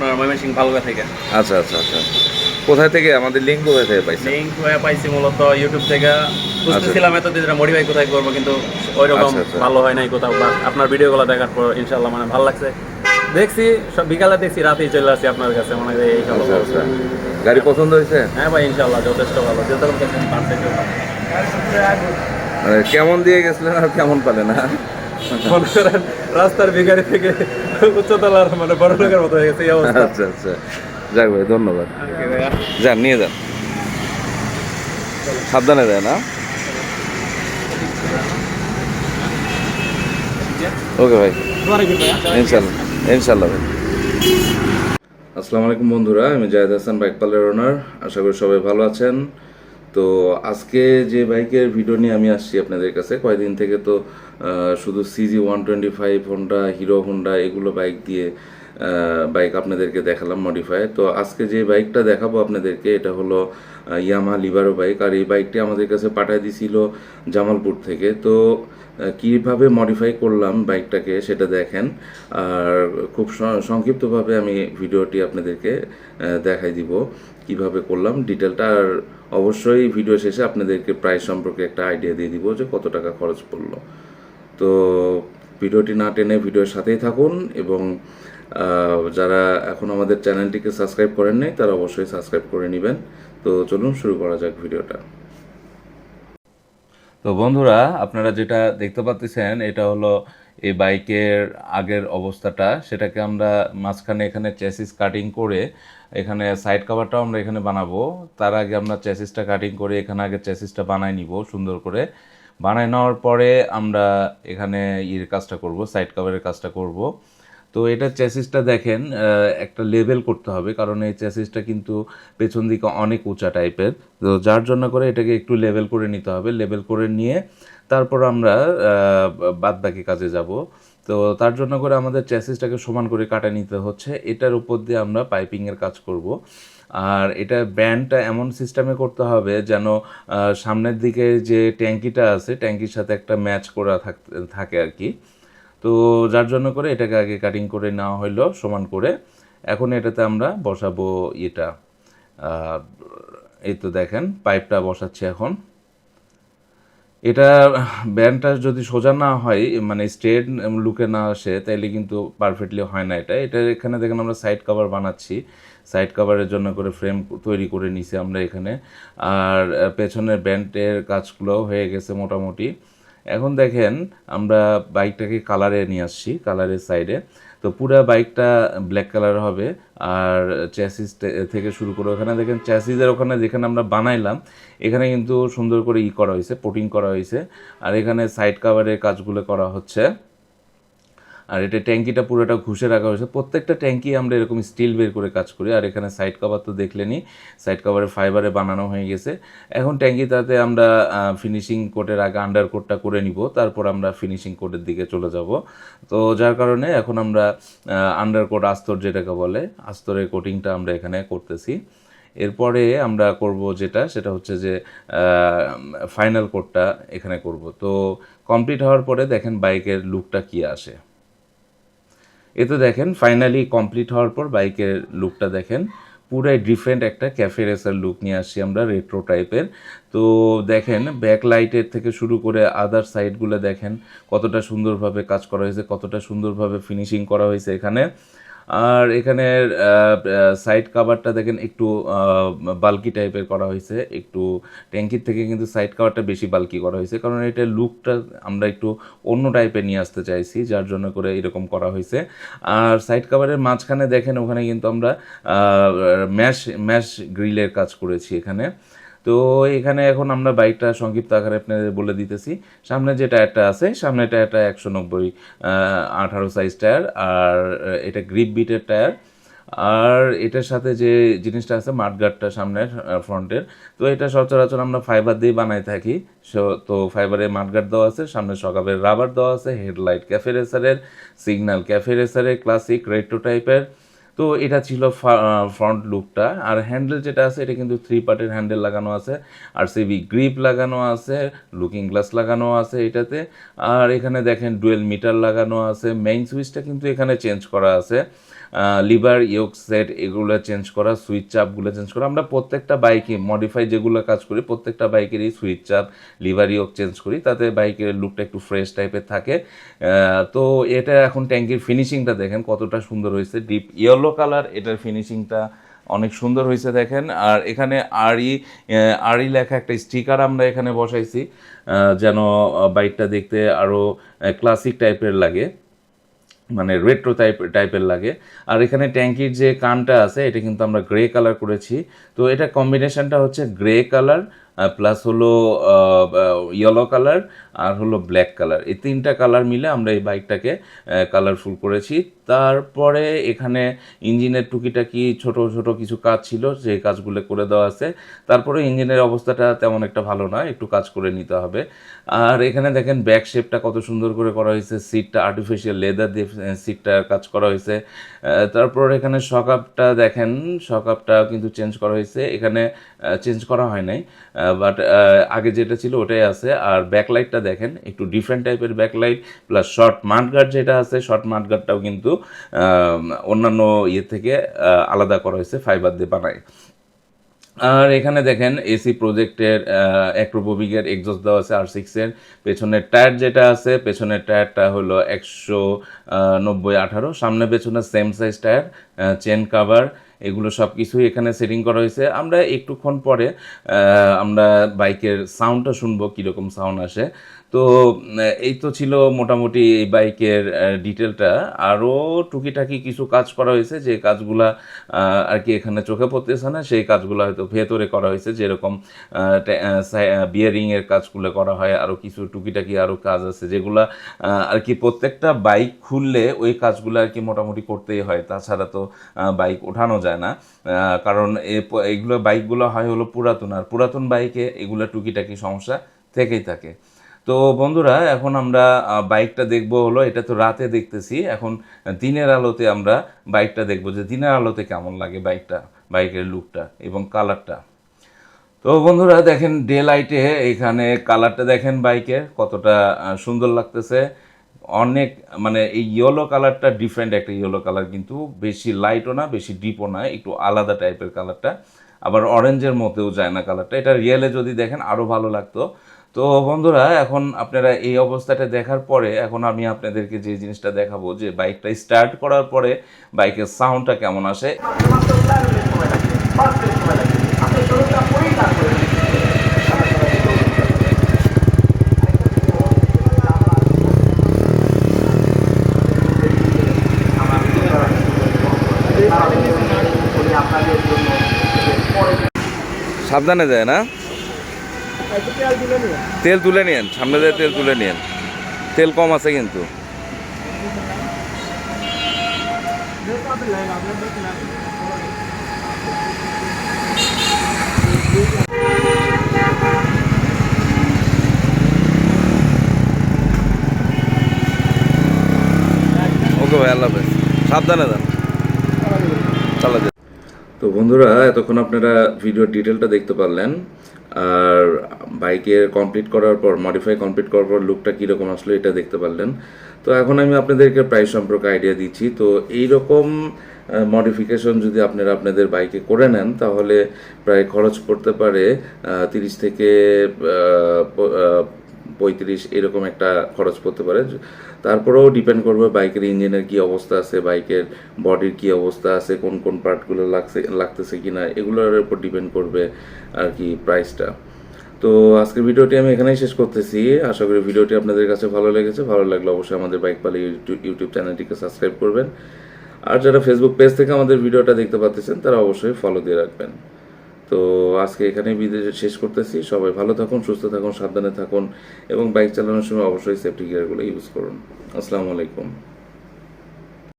ময়মনসিং থেকে। আচ্ছা আচ্ছা আচ্ছা। কোথায় থেকে? আমাদের লিঙ্ক কোথায় থেকে লিঙ্ক হয়ে পাইছি মূলত ইউটিউব থেকে। বুঝতেছিলাম এতদিন এটা মডিফাই কোথায় করব কিন্তু ওই রকম আচ্ছা, আচ্ছা। ভালো হয় নাই কোথাও। বা আপনার ভিডিওগুলো দেখার পর ইনশাল্লাহ মানে ভালো লাগছে। দেখছি সব বিকালে দেখছি রাতেই চলে আসছি আপনার কাছে। মনে হয় এই আচ্ছা আচ্ছা। গাড়ি পছন্দ হয়েছে? হ্যাঁ ভাই ইনশাল্লাহ যথেষ্ট ভালো। যেরকম দেখছেন পারফেক্ট মানে কেমন দিয়ে গেছিলেন আর কেমন পেলেন হ্যাঁ? করেন রাস্তার ভিখারি থেকে উচ্চতলার মানে বড় লোকের মতো হয়ে গেছে এই অবস্থা। আচ্ছা আচ্ছা। যাক ভাই ধন্যবাদ। যান নিয়ে যান। সাবধানে দেয় না ওকে ভাই। ইনশাল্লাহ ইনশাল্লাহ ভাই। আসসালামু আলাইকুম বন্ধুরা আমি Zahed Hasan bike parlour owner আশা করি সবাই ভালো আছেন। তো আজকে যে বাইকের ভিডিও নিয়ে আমি আসছি আপনাদের কাছে, কয়েকদিন থেকে তো শুধু C G one twenty five Honda Hero Honda এগুলো বাইক দিয়ে বাইক আপনাদেরকে দেখালাম মডিফাই তো আজকে যে বাইকটা দেখাবো আপনাদেরকে, এটা হলো ইয়ামা লিভারো বাইক আর এই বাইকটি আমাদের কাছে পাঠিয়ে দিছিল জামালপুর থেকে। তো কীভাবে মডিফাই করলাম বাইকটাকে সেটা দেখেন, আর খুব সংক্ষিপ্তভাবে আমি ভিডিওটি আপনাদেরকে দেখাই দিব, কীভাবে করলাম ডিটেলটা আর অবশ্যই ভিডিও শেষে আপনাদেরকে প্রাইস সম্পর্কে একটা আইডিয়া দিয়ে দিব যে কত টাকা খরচ পড়ল। তো ভিডিওটি না টেনে ভিডিওর সাথেই থাকুন এবং যারা এখন আমাদের চ্যানেলটিকে সাবস্ক্রাইব করেন নাই, তারা অবশ্যই সাবস্ক্রাইব করে নেবেন। তো চলুন শুরু করা যাক ভিডিওটা তো বন্ধুরা, আপনারা যেটা দেখতে পাচ্ছেন, এটা হলো এই বাইকের আগের অবস্থাটা, সেটাকে আমরা মাঝখানে এখানে চেসিস কাটিং করে, এখানে সাইড কাভারটাও আমরা এখানে বানাবো। তার আগে আমরা চেসিসটা কাটিং করে এখানে আগে চেসিসটা বানাই নিব, সুন্দর করে। বানায় নেওয়ার পরে আমরা এখানে ইয়ের কাজটা করব সাইড কাভারের কাজটা করব। তো এটা চেসিসটা দেখেন একটা লেভেল করতে হবে, কারণ এই চেসিসটা কিন্তু পেছন দিকে অনেক উঁচা টাইপের। তো যার জন্য করে এটাকে একটু লেভেল করে নিতে হবে লেভেল করে নিয়ে তারপর আমরা বাদ বাকি কাজে যাব। তো তার জন্য করে আমাদের চেসিসটাকে সমান করে কাটা নিতে হচ্ছে, এটার উপর দিয়ে আমরা পাইপিংয়ের কাজ করব। আর এটা ব্যান্ডটা এমন সিস্টেমে করতে হবে যেন সামনের দিকে যে ট্যাঙ্কিটা আছে, ট্যাঙ্কির সাথে একটা ম্যাচ করা থাকে আর কি। তো যার জন্য করে এটাকে আগে কাটিং করে নেওয়া হইল, সমান করে। এখন এটাতে আমরা বসাবো এটা এই তো দেখেন পাইপটা বসাচ্ছি এখন। এটা ব্যান্ডটা যদি সোজা না হয় মানে স্ট্রেট লুকে না আসে, তাইলে কিন্তু পারফেক্টলি হয় না এটা। এটা এখানে দেখেন আমরা সাইড কভার বানাচ্ছি। সাইড কভারের জন্য করে ফ্রেম তৈরি করে নিছি আমরা এখানে। আর পেছনের ব্যান্ডের কাজগুলো হয়ে গেছে মোটামুটি। এখন দেখেন, আমরা বাইকটাকে কালারে নিয়ে আসছি, কালারের সাইডে। তো পুরো বাইকটা ব্ল্যাক কালার হবে, আর চ্যাসিস থেকে শুরু করে ওখানে দেখেন, চ্যাসিসের ওখানে যেখানে আমরা বানাইলাম, এখানে কিন্তু সুন্দর করে ই করা হয়েছে, পোটিং করা হয়েছে। আর এখানে সাইড কাভারের কাজগুলো করা হচ্ছে। আর এটা ট্যাঙ্কিটা পুরোটা ঘুষে রাখা হয়েছে। প্রত্যেকটা ট্যাঙ্কি আমরা এরকম স্টিল বের করে কাজ করি, আর এখানে সাইড কভার তো দেখলেনি সাইড কভারে ফাইবারে বানানো হয়ে গেছে। এখন ট্যাঙ্কিটাতে আমরা ফিনিশিং কোটের আগে আন্ডার কোটটা করে নিব, তারপর আমরা ফিনিশিং কোটের দিকে চলে যাব। তো যার কারণে এখন আমরা আন্ডার কোট আস্তর যেটাকে বলে, আস্তরের কোটিংটা আমরা এখানে করতেছি। এরপরে আমরা করব যেটা, সেটা হচ্ছে যে ফাইনাল কোটটা এখানে করব। তো কমপ্লিট হওয়ার পরে দেখেন বাইকের লুকটা কি আসে। এতে দেখেন ফাইনালি কমপ্লিট হওয়ার পর বাইকের লুকটা দেখেন। পুরাই ডিফারেন্ট একটা ক্যাফে রেসার লুক নিয়ে আসছি আমরা রেট্রো টাইপের তো দেখেন ব্যাক লাইটের থেকে শুরু করে আদার সাইডগুলো দেখেন, কতটা সুন্দরভাবে কাজ করা হয়েছে, কতটা সুন্দরভাবে ফিনিশিং করা হয়েছে এখানে। আর এখানে সাইড কাভারটা দেখেন একটু বাল্কি টাইপের করা হয়েছে। একটু ট্যাঙ্কির থেকে কিন্তু সাইড কাভারটা বেশি বাল্কি করা হয়েছে। কারণ এটা লুকটা আমরা একটু অন্য টাইপের নিয়ে আসতে চাইছি, যার জন্য করে এরকম করা হয়েছে। আর সাইড কাভারের মাঝখানে দেখেন, ওখানে কিন্তু আমরা ম্যাশ ম্যাশ গ্রিলের কাজ করেছি এখানে। তো এখানে এখন আমরা বাইকটা সংক্ষিপ্ত আকারে আপনাদের বলে দিতেছি। সামনে যে টায়ারটা আছে, সামনে টায়ারটা একশো নব্বই আঠারো সাইজ টায়ার আর এটা গ্রিপ বিটের টায়ার। আর এটার সাথে যে জিনিসটা আছে মাঠগার্ডটা সামনের ফ্রন্টের। তো এটা সচরাচর আমরা ফাইবার দিয়ে বানাই থাকি। তো ফাইবারের মাঠগার্ড দেওয়া আছে, সামনে সকাবের রাবার দেওয়া আছে হেডলাইট ক্যাফে রেসারের সিগন্যাল ক্যাফে রেসারের ক্লাসিক রেট্রো টাইপের তো এটা ছিল ফ্রন্ট লুকটা আর হ্যান্ডেল যেটা আছে, এটা কিন্তু থ্রি পার্টের হ্যান্ডেল লাগানো আছে। আর সিবি গ্রিপ লাগানো আছে লুকিং গ্লাস লাগানো আছে এটাতে। আর এখানে দেখেন ডুয়েল মিটার লাগানো আছে। মেইন সুইচটা কিন্তু এখানে চেঞ্জ করা আছে। লিভার, ইয়োক সেট, এগুলো চেঞ্জ করা, সুইচ চাপগুলো চেঞ্জ করা। আমরা প্রত্যেকটা বাইকে মডিফাই যেগুলো কাজ করি, প্রত্যেকটা বাইকেরই সুইচ চাপ, লিভার, ইয়োক চেঞ্জ করি, তাতে বাইকের লুকটা একটু ফ্রেশ টাইপের থাকে। তো এটা এখন ট্যাঙ্কির ফিনিশিংটা দেখেন কতটা সুন্দর হয়েছে। ডিপ ইয়েলো কালার এটার ফিনিশিংটা অনেক সুন্দর হয়েছে দেখেন। আর এখানে আরই আরই লেখা একটা স্টিকার আমরা এখানে বসাইছি যেন বাইকটা দেখতে আরও ক্লাসিক টাইপের লাগে। মানে রেট্রো টাইপ টাইপের লাগে। আর এখানে ট্যাঙ্কির যে কানটা আছে, এটা কিন্তু আমরা গ্রে কালার করেছি। তো এটা কম্বিনেশনটা হচ্ছে গ্রে কালার প্লাস হলো ইয়েলো কালার আর হলো ব্ল্যাক কালার এই তিনটা কালার মিলে আমরা এই বাইকটাকে কালারফুল করেছি। তারপরে এখানে ইঞ্জিনের টুকিটাকি ছোট ছোট কিছু কাজ ছিল সেই কাজগুলো করে দেওয়া আছে। তারপরে ইঞ্জিনের অবস্থাটা তেমন একটা ভালো নয় একটু কাজ করে নিতে হবে। আর এখানে দেখেন ব্যাক শেপটা কত সুন্দর করে করা হয়েছে সিটটা আর্টিফিশিয়াল লেদার দিয়ে সিটটা কাজ করা হয়েছে। তারপর এখানে শকআপটা দেখেন শকআপটা কিন্তু চেঞ্জ করা হয়েছে। এখানে চেঞ্জ করা হয় নাই বাট আগে যেটা ছিল ওটাই আছে। আর ব্যাকলাইটটা দেখেন একটু ডিফারেন্ট টাইপের ব্যাকলাইট প্লাস শর্ট মাঠগার্ড যেটা আছে শর্ট মাঠগার্ডটাও কিন্তু আহ, অন্যান্য ইয়ে থেকে আলাদা করা হয়েছে ফাইবার দিয়ে বানায়। আর এখানে দেখেন, এসি প্রজেক্টের অ্যাক্রোপোবিকের এক্সস্ট দেওয়া আছে আর সিক্সের পেছনের টায়ার যেটা আছে, পেছনের টায়ারটা হলো একশো নব্বই আঠারো। সামনে পেছনে same size tyre chain cover এগুলো সব কিছুই এখানে সেটিং করা হয়েছে। আমরা একটুক্ষণ পরে আমরা বাইকের সাউন্ডটা শুনব, কীরকম সাউন্ড আসে। তো এই তো ছিল মোটামুটি এই বাইকের ডিটেলটা আরও টুকিটাকি কিছু কাজ করা হয়েছে, যে কাজগুলা আর কি এখানে চোখে পড়তেছে না, সেই কাজগুলো হয়তো ভেতরে করা হয়েছে, যেরকম বিয়ারিংয়ের কাজগুলো করা হয়, আরও কিছু টুকিটাকি আরও কাজ আছে, যেগুলা আর কি প্রত্যেকটা বাইক খুললে ওই কাজগুলো আর কি মোটামুটি করতেই হয়। তাছাড়া তো বাইক ওঠানো যায় না। কারণ এগুলো বাইকগুলো হয় হলো পুরাতন, আর পুরাতন বাইকে এগুলো টুকিটাকি সমস্যা থেকেই থাকে। তো বন্ধুরা, এখন আমরা বাইকটা দেখব হলো, এটা তো রাতে দেখতেছি, এখন দিনের আলোতে আমরা বাইকটা দেখব যে দিনের আলোতে কেমন লাগে বাইকটা, বাইকের লুকটা এবং কালারটা। তো বন্ধুরা, দেখেন ডে লাইটে এখানে কালারটা দেখেন বাইকের, কতটা সুন্দর লাগতেছে। অনেক মানে এই ইয়েলো কালারটা ডিফারেন্ট একটা ইয়েলো কালার কিন্তু বেশি লাইটও না, বেশি ডিপও না, একটু আলাদা টাইপের কালারটা আবার অরেঞ্জের মতেও যায় না কালারটা এটা রিয়েলে যদি দেখেন আরও ভালো লাগতো। তো বন্ধুরা, এখন আপনারা এই অবস্থাটা দেখার পরে, এখন আমি আপনাদেরকে যে জিনিসটা দেখাবো, যে বাইকটা স্টার্ট করার পরে বাইকের সাউন্ডটা কেমন আসে। সাবধানে যায় না? তেল তুলে নিন সামনে দিয়ে তেল তুলে নিন তেল কম আছে কিন্তু। ওকে ভাই, আল্লাহ সাবধানে যান। চালা যান। তো বন্ধুরা, এতক্ষণ আপনারা ভিডিওর ডিটেলটা দেখতে পারলেন। আর বাইকের কমপ্লিট করার পর মডিফাই কমপ্লিট করার পর লুকটা কীরকম আসলো এটা দেখতে পারলেন। তো এখন আমি আপনাদেরকে প্রাইস সম্পর্কে আইডিয়া দিচ্ছি। তো এই রকম মডিফিকেশন যদি আপনারা আপনাদের বাইকে করে নেন, তাহলে প্রায় খরচ পড়তে পারে তিরিশ থেকে পঁয়ত্রিশ এরকম একটা খরচ পড়তে পারে। তারপরেও ডিপেন্ড করবে বাইকের ইঞ্জিনের কি অবস্থা আছে, বাইকের বডির কি অবস্থা আছে, কোন কোন পার্টগুলো লাগছে, লাগতেছে কিনা, এগুলোর উপর ডিপেন্ড করবে আর কি প্রাইসটা তো আজকের ভিডিওটি আমি এখানেই শেষ করতেছি। আশা করি ভিডিওটি আপনাদের কাছে ভালো লেগেছে। ভালো লাগলে অবশ্যই আমাদের বাইক পালে ইউটিউব চ্যানেলটিকে সাবস্ক্রাইব করবেন। আর যারা ফেসবুক পেজ থেকে আমাদের ভিডিওটা দেখতে পাচ্ছেন তারা অবশ্যই ফলো দিয়ে রাখবেন। তো আজকে এখানে ভিডিও শেষ করতেছি। সবাই ভালো থাকুন, সুস্থ থাকুন, সাবধানে থাকুন এবং বাইক চালানোর সময় অবশ্যই সেফটি গিয়ারগুলো ইউজ করুন। আসসালামু আলাইকুম।